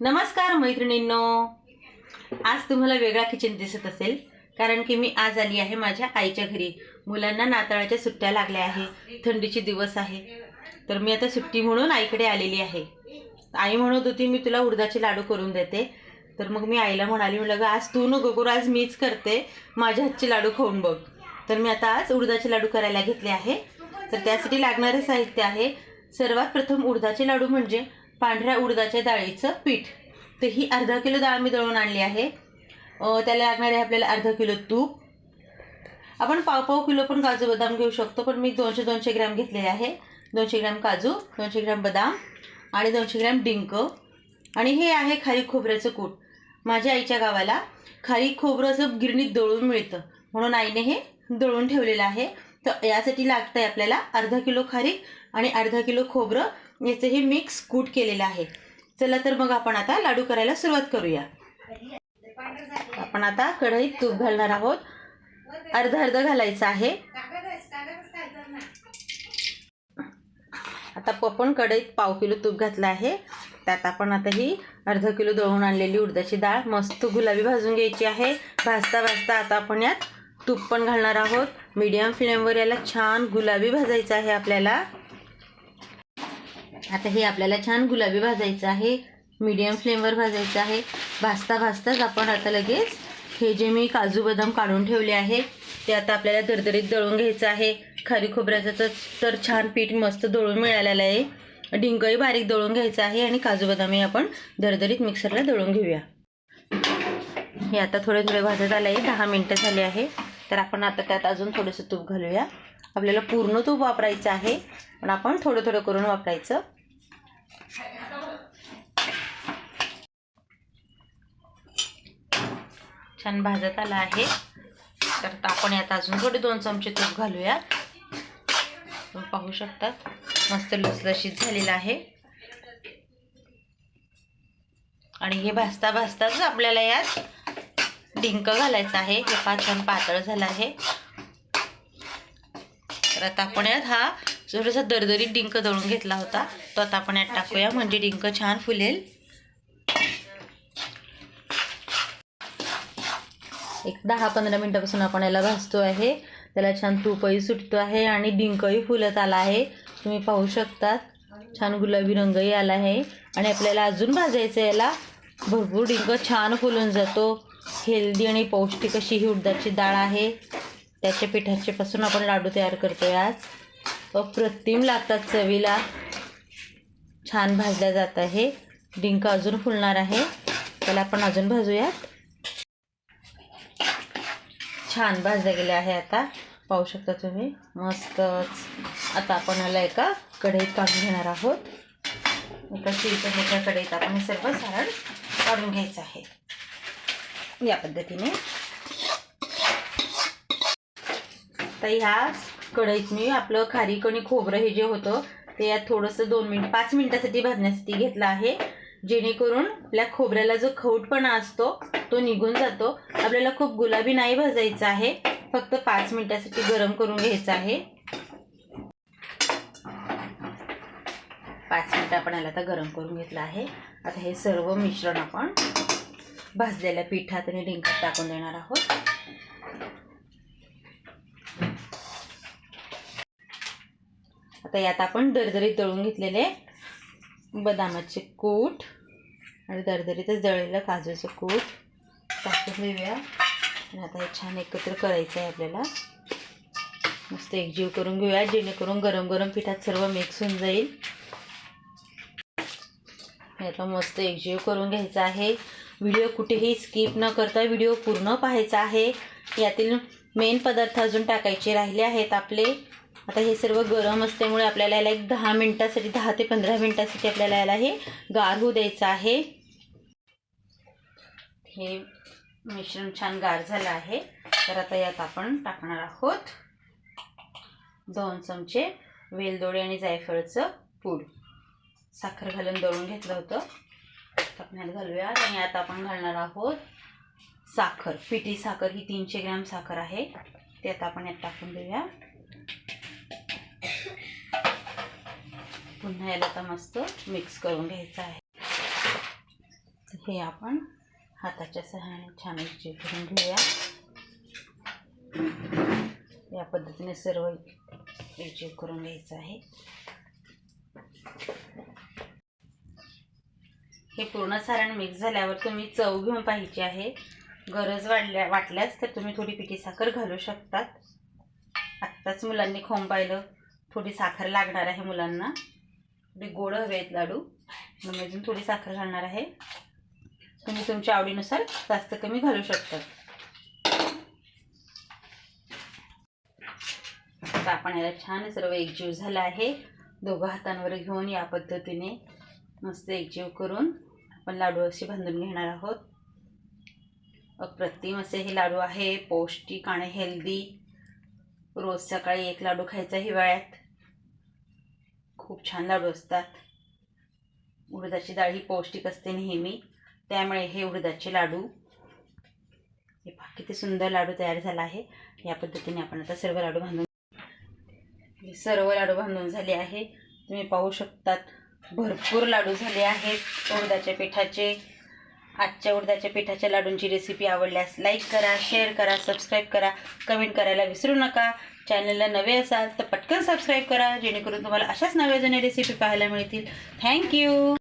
नमस्कार मैत्रिणींनो. आज तुम्हाला वेगळा किचन दिसत असेल कारण की मी आज आली आहे माझ्या आईच्या घरी. मुलांना नाताळाच्या सुट्ट्या लागल्या आहे थंडीचे दिवस आहे. तर मी आता सुट्टी म्हणून आईकडे आलेली आहे. आई म्हणत होती मी तुला उडदाचे लाडू करून देते. तर मग मी आईला म्हणाली म्हटलं आज तू नको करू आज मीच करते. माझ्या हातचे लाडू खाऊन बघ. तर मी आता आज उडदाचे लाडू करायला घेतले आहे. तर त्यासाठी लागणारे साहित्य आहे सर्वात प्रथम उडदाचे लाडू म्हणजे पांढऱ्या उडदाच्या डाळीचं पीठ. तर ही अर्धा किलो डाळ मी दळून आणली आहे. त्याला त्याला लागणारे आपल्याला अर्धा किलो तूप. आपण पाव पाव किलो पण काजू बदाम घेऊ शकतो पण मी दोनशे दोनशे ग्रॅम घेतलेले आहे. दोनशे ग्रॅम काजू दोनशे ग्रॅम बदाम आणि दोनशे ग्रॅम डिंक. आणि हे आहे खारी खोबऱ्याचं कूट. माझ्या आईच्या गावाला खारी खोबरं असं गिरणीत दळून मिळतं म्हणून आईने हे दळून ठेवलेलं आहे. तर यासाठी लागतं आहे आपल्याला अर्धा किलो खारीक आणि अर्धा किलो खोबरं याचं हे मिक्स कूट केलेलं आहे. चला तर मग आपण आता लाडू करायला सुरुवात करूया. आपण आता कढईत तूप घालणार आहोत. अर्ध अर्ध घालायचं आहे. आता आपण कढईत पाव किलो तूप घातलं आहे. त्यात आपण आता ही अर्धा किलो दळून आणलेली उडदाची डाळ मस्त गुलाबी भाजून घ्यायची आहे. भाजता भाजता आता आपण यात तूप पण घालणार आहोत. मीडियम फ्लेमवर याला छान गुलाबी भाजायचं आहे आपल्याला. आता हे आपल्याला छान गुलाबी भाजायचं आहे. मीडियम फ्लेमवर भाजायचं आहे. भाजता भाजताच आपण आता लगेच हे जे मी काजू बदाम काढून ठेवले आहे ते आता आपल्याला दरदरीत दळून घ्यायचं आहे. खरी खोबऱ्याचं तर तर छान पीठ मस्त दळून मिळालेलं आहे. डिंकही बारीक दळून घ्यायचं आहे आणि काजू बदामही आपण दरदरीत मिक्सरला दळून घेऊया. हे आता थोडे थोडे भाजत आलं आहे दहा मिनटं झाले आहे. तर आपण आता त्यात अजून थोडंसं तूप घालूया. आपल्याला पूर्ण तूप वापरायचं आहे. पण आपण थोडं थोडं करून वापरायचं. छान भाजत आला आहे. तर आपण यात अजून थोडे दोन चमचे तूप घालूया. पाहू शकतात मस्त लुसलशीत झालेलं आहे. आणि हे भाजता भाजताच आपल्याला यात डिंक घालायचं आहे. हे फार छान पातळ झालं आहे. तर आता आपण यात हा थोडासा दरदरीत डिंक दळून घेतला होता. तो आता आपण यात टाकूया. म्हणजे डिंक छान फुलेल. एक दहा पंधरा मिनटापासून आपण याला भाजतो आहे त्याला छान तूपही सुटतो आहे आणि डिंकही फुलत आला आहे. तुम्ही पाहू शकतात. छान गुलाबी रंगही आला आहे. आणि आपल्याला अजून भाजायचं याला. भरपूर डिंक छान फुलून जातो. हेल्दी आणि पौष्टिक अशी ही उडदाची डाळ आहे. त्याच्या पिठाचे पासून आपण लाडू तयार करतोय आज. अप्रतिम लागतात चवीला छान भाजल्या जात आहे. डिंक अजून फुलणार आहे. त्याला आपण अजून भाजूयात. छान भाजल्या गेल्या आहे आता. पाहू शकता तुम्ही. मस्तच. आता आपण याला एका कढईत काढून घेणार आहोत. एका शिरपणीच्या कढईत आपण हे सर्व सारण काढून घ्यायचं आहे. या पद्धतीने. तर ह्या कढईत मी आपलं खारीक आणि खोबरं हे जे होतं ते यात थोडंसं दोन मिनिट पाच मिनिटासाठी भाजण्यासाठी घेतलं आहे. जेणेकरून आपल्या खोबऱ्याला जो खवटपणा असतो तो निघून जातो. आपल्याला खूप गुलाबी नाही भाजायचं आहे. फक्त पाच मिनिटासाठी गरम करून घ्यायचं आहे. पाच मिनिटं आपण याला आता गरम करून घेतलं आहे. आता हे सर्व मिश्रण आपण भाजलेल्या पिठात आणि डिंकात टाकून देणार आहोत. आता यात आपण दरदरीत दळून घेतलेले बदामाचे कूट आणि दरदरीतच दळलेलं काजूचं कूट टाकून देऊया आणि आता हे छान एकत्र करायचं आहे आपल्याला. मस्त एकजीव करून घेऊया जेणेकरून गरम गरम पिठात सर्व मिक्स होऊन जाईल. याला आता मस्त एकजीव करून घ्यायचा आहे. व्हिडिओ कुठेही स्किप न करता व्हिडिओ पूर्ण पाहायचा आहे. यातील मेन पदार्थ अजून टाकायचे राहिले आहेत आपले. आता हे सर्व गरम असल्यामुळे आपल्याला याला एक दहा मिनटासाठी दहा ते पंधरा मिनटासाठी आपल्याला याला हे गार होऊ द्यायचं आहे. हे मिश्रण छान गार झालं आहे. तर आता यात आपण टाकणार आहोत दोन चमचे वेलदोडे आणि जायफळचं पूड. साखर घालून दळून घेतलं होतं. टाकण्यात घालूया आणि आता आपण घालणार आहोत साखर. पिठी साखर ही तीनशे ग्रॅम साखर आहे. ते आता आपण यात टाकून देऊया. पुन्हा याला आता मस्त मिक्स करून घ्यायचं आहे. हे आपण हाताच्या सहाय्याने छान एकजीव करून घेऊया. या पद्धतीने सर्व एकजीव करून घ्यायचं आहे. हे पूर्ण सारण मिक्स झाल्यावर तुम्ही चव घेऊन पाहिजे आहे. गरज वाढल्या वाटल्यास तर तुम्ही थोडी पिठी साखर घालू शकतात. आत्ताच मुलांनी खोंबायलं पाहिलं थोडी साखर लागणार आहे मुलांना. थोडे गोड हवे आहेत लाडू. मग मी अजून थोडी साखर घालणार आहे. तुम्ही तुमच्या आवडीनुसार जास्त कमी घालू शकतात आता आपण याला छान सर्व एकजीव झाला आहे. दोघं हातांवर घेऊन या पद्धतीने मस्त एकजीव करून आपण लाडू असे बांधून घेणार आहोत. अप्रतिम असे हे लाडू आहे. पौष्टिक आणि हेल्दी रोज सकाळी एक लाडू खायचा हिवाळ्यात. खूप छान लाडू असतात. उडदाची डाळ ही पौष्टिक असते नेहमी. त्यामुळे हे उडदाचे लाडू. हे पहा किती सुंदर लाडू तयार झाला आहे. या पद्धतीने आपण आता सर्व लाडू बांधून सर्व लाडू बांधून झाले आहे. तुम्ही पाहू शकतात भरपूर लाडू झाले आहेत. उडदाच्या पिठाचे आजच्या उडदाच्या पिठाच्या लाडूंची रेसिपी आवडल्यास लाईक करा शेअर करा सबस्क्राईब करा. कमेंट करायला विसरू नका. चॅनलला नवे असाल तर पटकन सबस्क्राईब करा जेणेकरून तुम्हाला अशाच नव्या जुन्या रेसिपी पाहायला मिळतील. थँक्यू